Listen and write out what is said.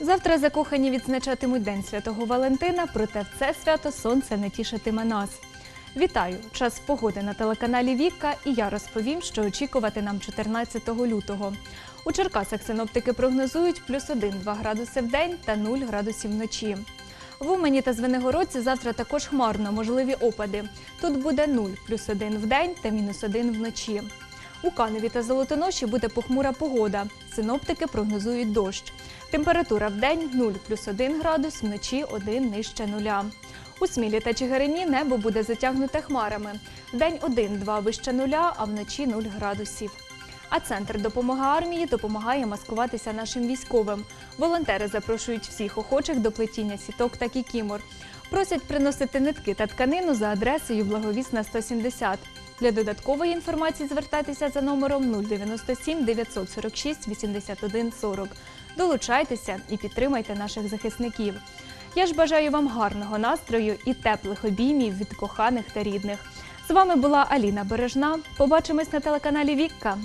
Завтра закохані відзначатимуть День Святого Валентина, проте в це свято сонце не тішитиме нас. Вітаю! Час погоди на телеканалі Вікка і я розповім, що очікувати нам 14 лютого. У Черкасах синоптики прогнозують плюс 1-2 градуси в день та 0 градусів вночі. В Умані та Звенигородці завтра також хмарно, можливі опади. Тут буде 0 плюс 1 в день та мінус 1 вночі. У Каневі та Золотоноші буде похмура погода. Синоптики прогнозують дощ. Температура в день 0 плюс 1 градус, вночі 1 нижче нуля. У Смілі та Чигирині небо буде затягнуте хмарами. Вдень 1-2 вище нуля, а вночі 0 градусів. А центр допомоги армії допомагає маскуватися нашим військовим. Волонтери запрошують всіх охочих до плетіння сіток та кікімор. Просять приносити нитки та тканину за адресою Благовісна 170. Для додаткової інформації звертайтеся за номером 097 946 81 40. Долучайтеся і підтримайте наших захисників. Я ж бажаю вам гарного настрою і теплих обіймів від коханих та рідних. З вами була Аліна Бережна. Побачимось на телеканалі Вікка.